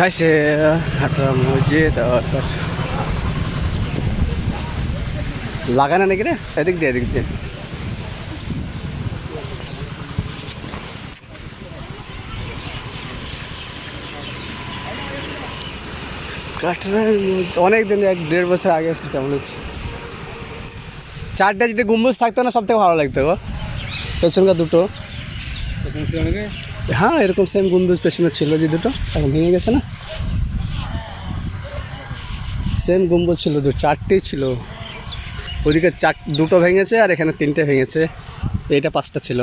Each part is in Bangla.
গাইস একটা মসজিদ আর লাগানো নাকি রে? এদিক দিয়ে এদিক দিয়ে। কাটরা অনেক দিন, এক দেড় বছর আগে এসে কেমন হচ্ছে? চারটা যদি গম্বুজ থাকতো না সব থেকে ভালো লাগতো গো। পেছনকার দুটো। হ্যাঁ এরকম সেম গম্বুজ পেছনে ছিল যে দুটো, এখন ভেঙে গেছে না? সেম গম্বুজ ছিল, দু চারটেই ছিল। ওদিকে চার, দুটো ভেঙেছে আর এখানে তিনটে ভেঙেছে। এইটা পাঁচটা ছিল।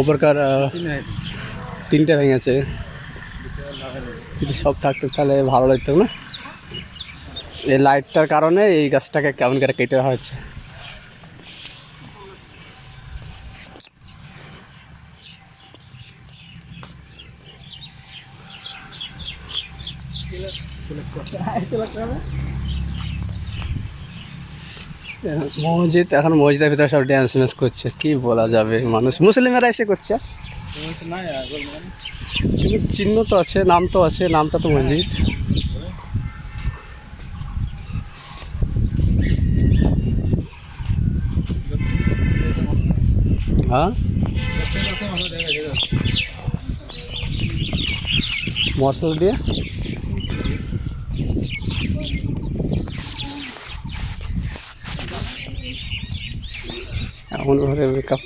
ওপরকার তিনটে ভেঙেছে। সব থাকতো তাহলে ভালো লাগতো না? এই লাইটটার কারণে এই গাছটাকে কেমন করে কেটে হয়েছে। মসজিদ, এখন মসজিদের ভিতরে সব ড্যান্স ম্যান্স করছে, কি বলা যাবে? মানুষ, মুসলিমেরা এসে করছে। কিন্তু চিহ্ন তো আছে, নাম তো আছে, নামটা তো মসজিদ। হ্যাঁ? মশলা দিয়ে? এমন ভাবে মেকআপ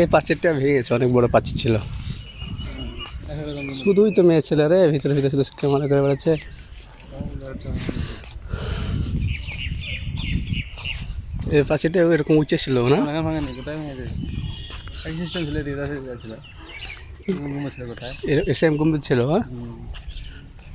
এই পাঁচিরটা ভেঙেছে অনেক বড় পাঁচির ছিল। শুধুই তো মেয়ে ছেলে রে ভিতরে ভিতরে শুধু ক্যামেরা করে বেড়াচ্ছে। এই পাঁচিরটা এরকম উঁচে ছিল না? এসএম গম্ভীর ছিল হ্যাঁ?